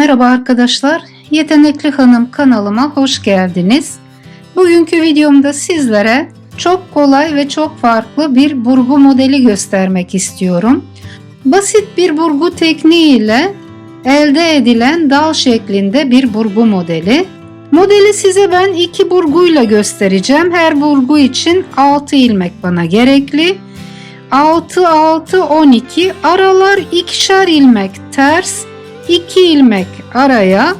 Merhaba arkadaşlar, Yetenekli Hanım kanalıma hoş geldiniz. Bugünkü videomda sizlere çok kolay ve çok farklı bir burgu modeli göstermek istiyorum. Basit bir burgu tekniği ile elde edilen dal şeklinde bir burgu modeli. Modeli size ben iki burguyla göstereceğim. Her burgu için 6 ilmek bana gerekli. 6 6 12 aralar ikişer ilmek ters 2 ilmek araya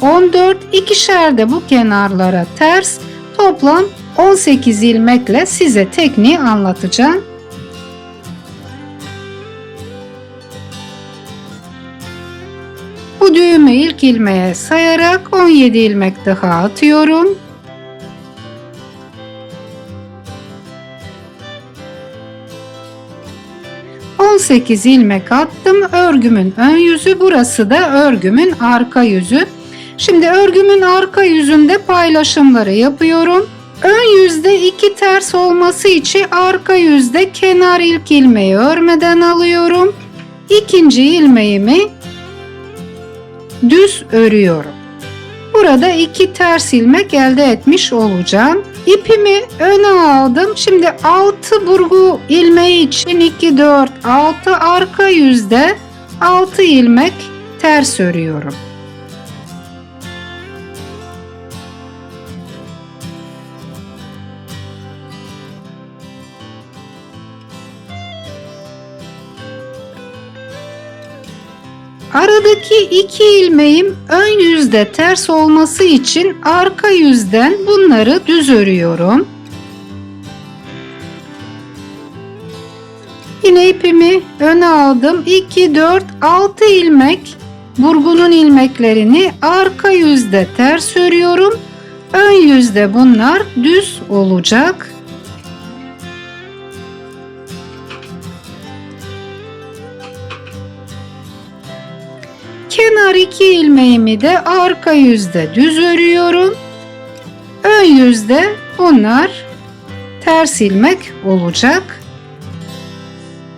14 ikişer de bu kenarlara ters toplam 18 ilmekle size tekniği anlatacağım. Bu düğümü ilk ilmeğe sayarak 17 ilmek daha atıyorum. ...18 ilmek attım. Örgümün ön yüzü burası da örgümün arka yüzü. Şimdi örgümün arka yüzünde paylaşımları yapıyorum. Ön yüzde iki ters olması için arka yüzde kenar ilk ilmeği örmeden alıyorum. İkinci ilmeğimi düz örüyorum. Burada iki ters ilmek elde etmiş olacağım. İpimi öne aldım. Şimdi 6 burgu ilmeği için 2 4 6 arka yüzde 6 ilmek ters örüyorum. Aradaki iki ilmeğim ön yüzde ters olması için arka yüzden bunları düz örüyorum. Yine ipimi öne aldım. 2, 4, 6 ilmek burgunun ilmeklerini arka yüzde ters örüyorum. Ön yüzde bunlar düz olacak. Kenar iki ilmeğimi de arka yüzde düz örüyorum. Ön yüzde bunlar ters ilmek olacak.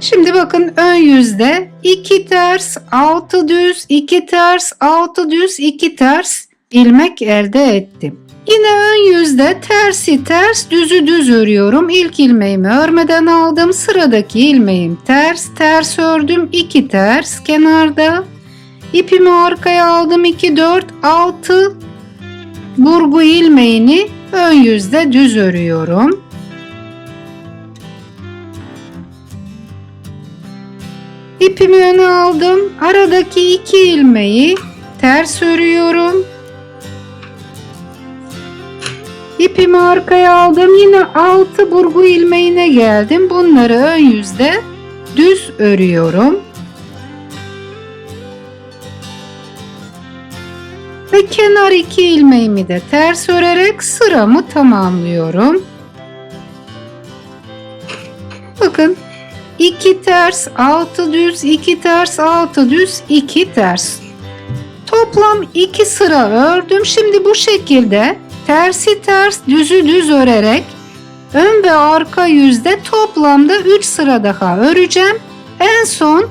Şimdi bakın ön yüzde 2 ters, 6 düz, 2 ters, 6 düz, 2 ters ilmek elde ettim. Yine ön yüzde tersi ters, düzü düz örüyorum. İlk ilmeğimi örmeden aldım. Sıradaki ilmeğim ters, ters ördüm. 2 ters kenarda. İpimi arkaya aldım 2 4 6 burgu ilmeğini ön yüzde düz örüyorum. İpimi öne aldım. Aradaki iki ilmeği ters örüyorum. İpimi arkaya aldım. Yine 6 burgu ilmeğine geldim. Bunları ön yüzde düz örüyorum. Ve kenar iki ilmeğimi de ters örerek sıramı tamamlıyorum. Bakın 2 ters 6 düz 2 ters 6 düz 2 ters. Toplam 2 sıra ördüm. Şimdi bu şekilde tersi ters düzü düz örerek ön ve arka yüzde toplamda 3 sıra daha öreceğim. En son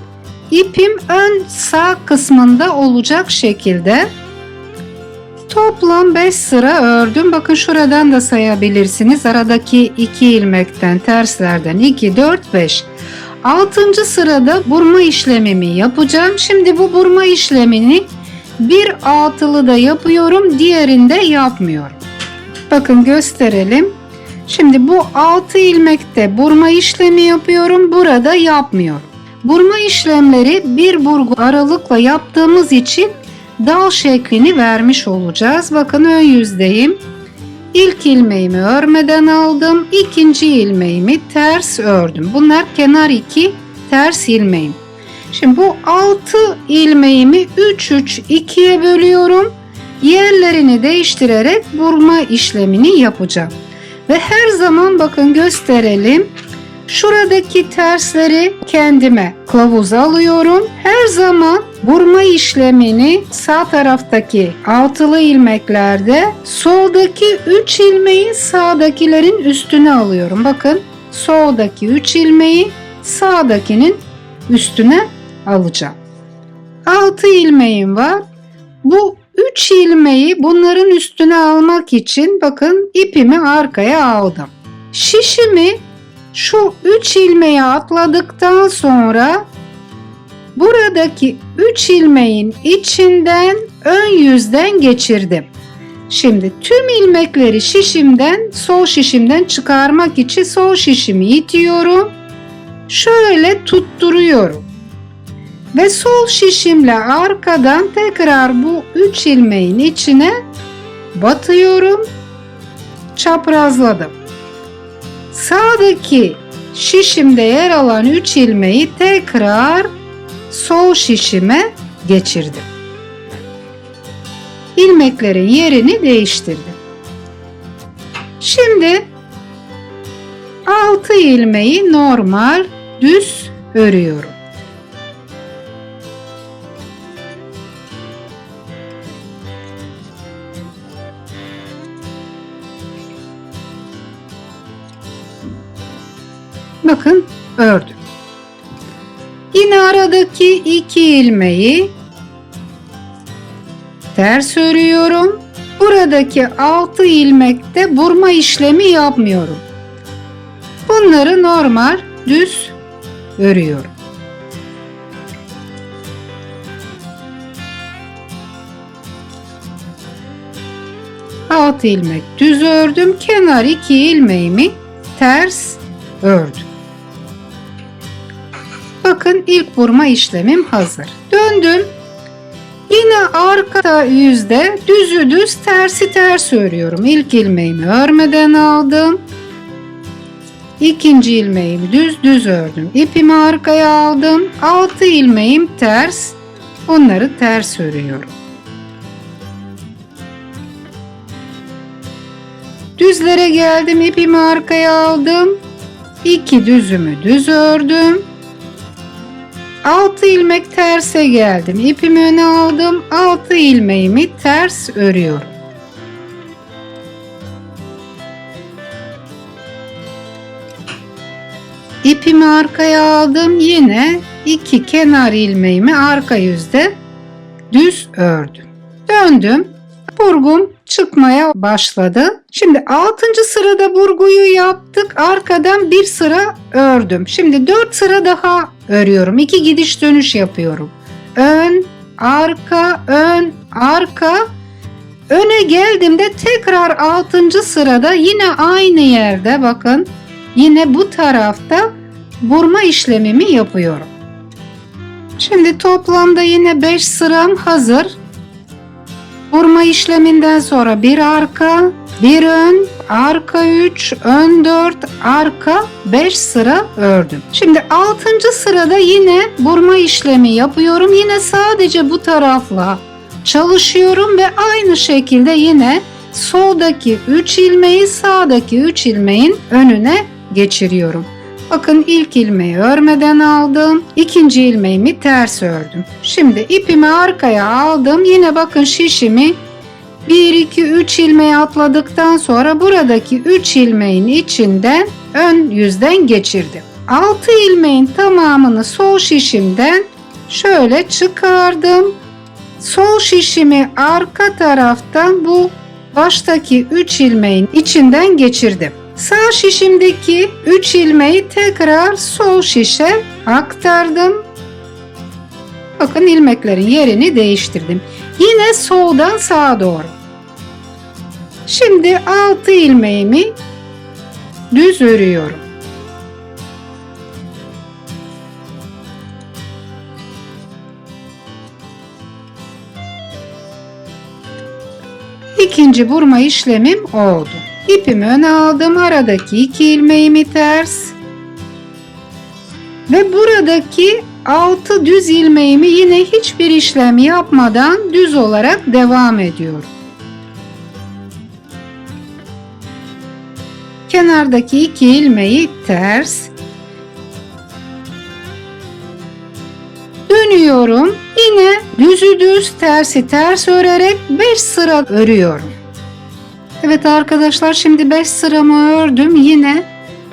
ipim ön sağ kısmında olacak şekilde Toplam 5 sıra ördüm. Bakın şuradan da sayabilirsiniz. Aradaki 2 ilmekten terslerden 2, 4, 5. 6. sırada burma işlemimi yapacağım. Şimdi bu burma işlemini bir altılı da yapıyorum. Diğerinde yapmıyorum. Bakın gösterelim. Şimdi bu 6 ilmekte burma işlemi yapıyorum. Burada yapmıyorum. Burma işlemleri bir burgu aralıkla yaptığımız için dal şeklini vermiş olacağız. Bakın ön yüzdeyim. İlk ilmeğimi örmeden aldım. İkinci ilmeğimi ters ördüm. Bunlar kenar iki ters ilmeğim. Şimdi bu 6 ilmeğimi 3 3 2'ye bölüyorum. Yerlerini değiştirerek burma işlemini yapacağım. Ve her zaman bakın gösterelim. Şuradaki tersleri kendime kılavuz alıyorum. Her zaman burma işlemini sağ taraftaki altılı ilmeklerde soldaki 3 ilmeği sağdakilerin üstüne alıyorum. Bakın soldaki 3 ilmeği sağdakinin üstüne alacağım. 6 ilmeğim var. Bu 3 ilmeği bunların üstüne almak için bakın ipimi arkaya aldım. Şişimi şu 3 ilmeği atladıktan sonra buradaki 3 ilmeğin içinden ön yüzden geçirdim. Şimdi tüm ilmekleri şişimden, sol şişimden çıkarmak için sol şişimi itiyorum. Şöyle tutturuyorum. Ve sol şişimle arkadan tekrar bu 3 ilmeğin içine batıyorum. Çaprazladım. Sağdaki şişimde yer alan 3 ilmeği tekrar sol şişime geçirdim. İlmeklerin yerini değiştirdim. Şimdi 6 ilmeği normal düz örüyorum. Bakın ördüm. Yine aradaki iki ilmeği ters örüyorum. Buradaki altı ilmekte burma işlemi yapmıyorum. Bunları normal düz örüyorum. Altı ilmek düz ördüm. Kenar iki ilmeğimi ters ördüm. Bakın ilk vurma işlemim hazır. Döndüm. Yine arka yüzde düzü düz tersi ters örüyorum. İlk ilmeğimi örmeden aldım. İkinci ilmeğimi düz düz ördüm. İpimi arkaya aldım. Altı ilmeğim ters. Onları ters örüyorum. Düzlere geldim. ipimi arkaya aldım. İki düzümü düz ördüm. 6 ilmek terse geldim. İpimi öne aldım. 6 ilmeğimi ters örüyorum. İpimi arkaya aldım. Yine iki kenar ilmeğimi arka yüzde düz ördüm. Döndüm. Burgum çıkmaya başladı. Şimdi 6. sırada burguyu yaptık. Arkadan bir sıra ördüm. Şimdi 4 sıra daha örüyorum. 2 gidiş dönüş yapıyorum. Ön, arka, ön, arka. Öne geldiğimde tekrar 6. sırada yine aynı yerde bakın. Yine bu tarafta burma işlemimi yapıyorum. Şimdi toplamda yine 5 sıram hazır. Vurma işleminden sonra bir arka, bir ön, arka 3, ön 4, arka 5 sıra ördüm. Şimdi 6. sırada yine vurma işlemi yapıyorum. Yine sadece bu tarafla çalışıyorum ve aynı şekilde yine soldaki 3 ilmeği sağdaki 3 ilmeğin önüne geçiriyorum. Bakın ilk ilmeği örmeden aldım. ikinci ilmeğimi ters ördüm. Şimdi ipimi arkaya aldım. Yine bakın şişimi 1 2 3 ilmeği atladıktan sonra buradaki 3 ilmeğin içinden ön yüzden geçirdim. 6 ilmeğin tamamını sol şişimden şöyle çıkardım. Sol şişimi arka taraftan bu baştaki 3 ilmeğin içinden geçirdim. Sağ şişimdeki 3 ilmeği tekrar sol şişe aktardım. Bakın ilmeklerin yerini değiştirdim. Yine soldan sağa doğru. Şimdi 6 ilmeğimi düz örüyorum. İkinci vurma işlemim oldu. İpimi öne aldım. Aradaki iki ilmeğimi ters. Ve buradaki altı düz ilmeğimi yine hiçbir işlem yapmadan düz olarak devam ediyorum. Kenardaki iki ilmeği ters. Dönüyorum. Yine düzü düz tersi ters örerek 5 sıra örüyorum. Evet arkadaşlar şimdi 5 sıramı ördüm. Yine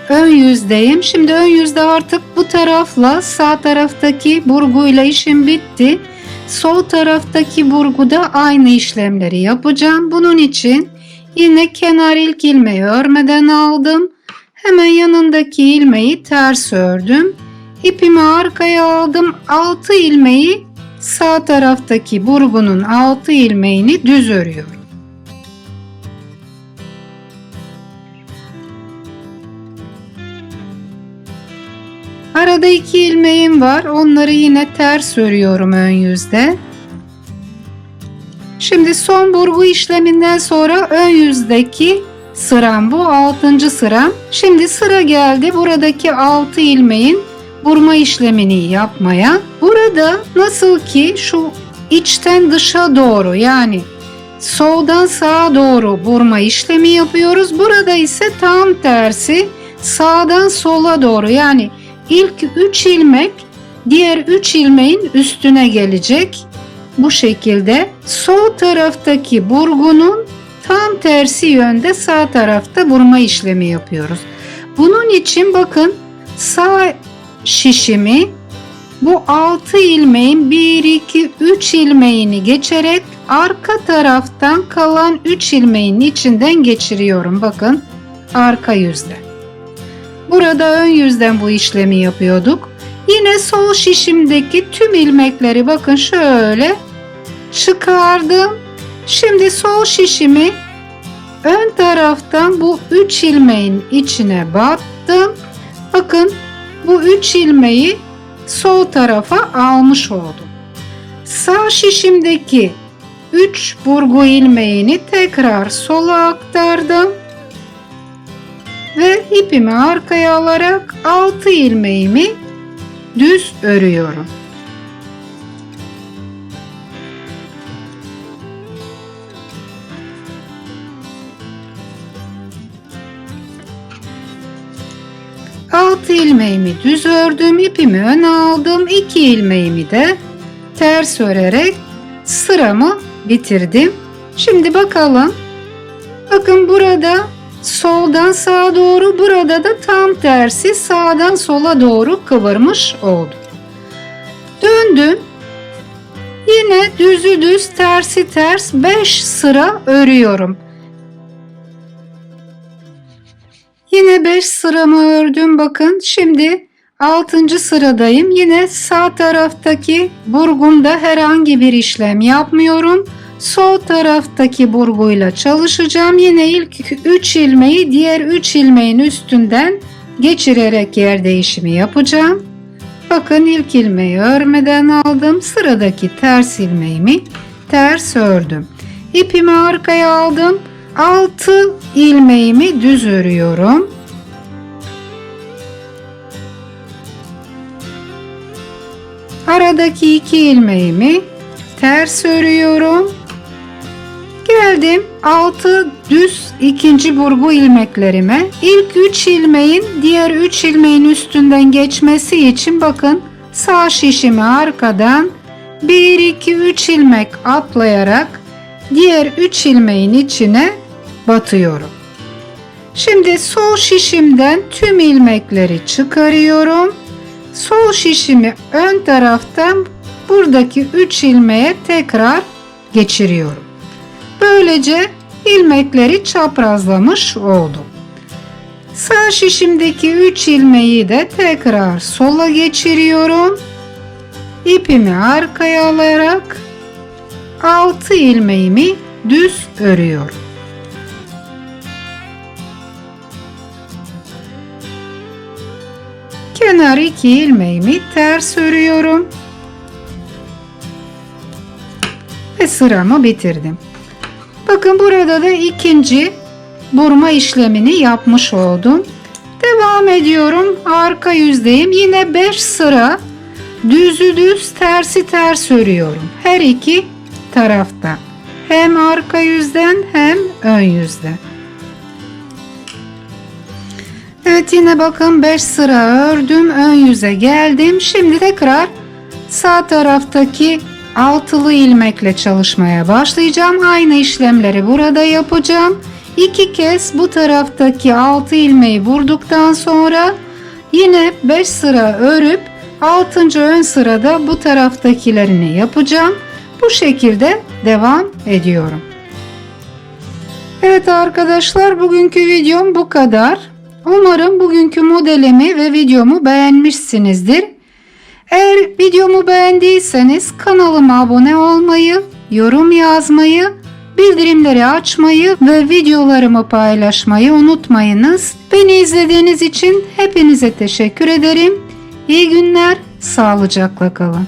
ön yüzdeyim. Şimdi ön yüzde artık bu tarafla sağ taraftaki burguyla işim bitti. sol taraftaki burguda aynı işlemleri yapacağım. Bunun için yine kenar ilk ilmeği örmeden aldım. Hemen yanındaki ilmeği ters ördüm. İpimi arkaya aldım. 6 ilmeği sağ taraftaki burgunun 6 ilmeğini düz örüyorum. Arada iki ilmeğim var. Onları yine ters örüyorum ön yüzde. Şimdi son burgu işleminden sonra ön yüzdeki sıram bu. Altıncı sıram. Şimdi sıra geldi buradaki altı ilmeğin vurma işlemini yapmaya. Burada nasıl ki şu içten dışa doğru yani soldan sağa doğru vurma işlemi yapıyoruz. Burada ise tam tersi sağdan sola doğru yani ilk 3 ilmek diğer 3 ilmeğin üstüne gelecek. Bu şekilde sol taraftaki burgunun tam tersi yönde sağ tarafta vurma işlemi yapıyoruz. Bunun için bakın sağ şişimi bu 6 ilmeğin 1 2 3 ilmeğini geçerek arka taraftan kalan 3 ilmeğin içinden geçiriyorum. Bakın arka yüzde. Burada ön yüzden bu işlemi yapıyorduk. Yine sol şişimdeki tüm ilmekleri bakın şöyle çıkardım. Şimdi sol şişimi ön taraftan bu 3 ilmeğin içine battım. Bakın bu 3 ilmeği sol tarafa almış oldum. Sağ şişimdeki 3 burgu ilmeğini tekrar sola aktardım ve ipimi arkaya alarak 6 ilmeğimi düz örüyorum. Altı ilmeğimi düz ördüm, ipimi öne aldım, iki ilmeğimi de ters örerek sıramı bitirdim. Şimdi bakalım. Bakın burada soldan sağa doğru burada da tam tersi sağdan sola doğru kıvırmış oldum. Döndüm. Yine düzü düz tersi ters 5 sıra örüyorum. Yine 5 sıramı ördüm bakın. Şimdi 6. sıradayım. Yine sağ taraftaki burgumda herhangi bir işlem yapmıyorum. Sol taraftaki burguyla çalışacağım. Yine ilk 3 ilmeği diğer 3 ilmeğin üstünden geçirerek yer değişimi yapacağım. Bakın ilk ilmeği örmeden aldım. Sıradaki ters ilmeğimi ters ördüm. İpimi arkaya aldım. 6 ilmeğimi düz örüyorum. Aradaki iki ilmeğimi ters örüyorum. Geldim 6 düz ikinci burgu ilmeklerime. İlk 3 ilmeğin diğer 3 ilmeğin üstünden geçmesi için bakın sağ şişimi arkadan 1 2 3 ilmek atlayarak diğer 3 ilmeğin içine batıyorum. Şimdi sol şişimden tüm ilmekleri çıkarıyorum. Sol şişimi ön taraftan buradaki 3 ilmeğe tekrar geçiriyorum. Böylece ilmekleri çaprazlamış oldum. Sağ şişimdeki 3 ilmeği de tekrar sola geçiriyorum. İpimi arkaya alarak 6 ilmeğimi düz örüyorum. Kenar 2 ilmeğimi ters örüyorum. Ve sıramı bitirdim. Bakın burada da ikinci burma işlemini yapmış oldum. Devam ediyorum. Arka yüzdeyim. Yine 5 sıra düzü düz tersi ters örüyorum. Her iki tarafta. Hem arka yüzden hem ön yüzden. Evet yine bakın 5 sıra ördüm. Ön yüze geldim. Şimdi tekrar sağ taraftaki altılı ilmekle çalışmaya başlayacağım. Aynı işlemleri burada yapacağım. İki kez bu taraftaki altı ilmeği vurduktan sonra yine 5 sıra örüp 6. ön sırada bu taraftakilerini yapacağım. Bu şekilde devam ediyorum. Evet arkadaşlar bugünkü videom bu kadar. Umarım bugünkü modelimi ve videomu beğenmişsinizdir. Eğer videomu beğendiyseniz kanalıma abone olmayı, yorum yazmayı, bildirimleri açmayı ve videolarımı paylaşmayı unutmayınız. Beni izlediğiniz için hepinize teşekkür ederim. İyi günler, sağlıcakla kalın.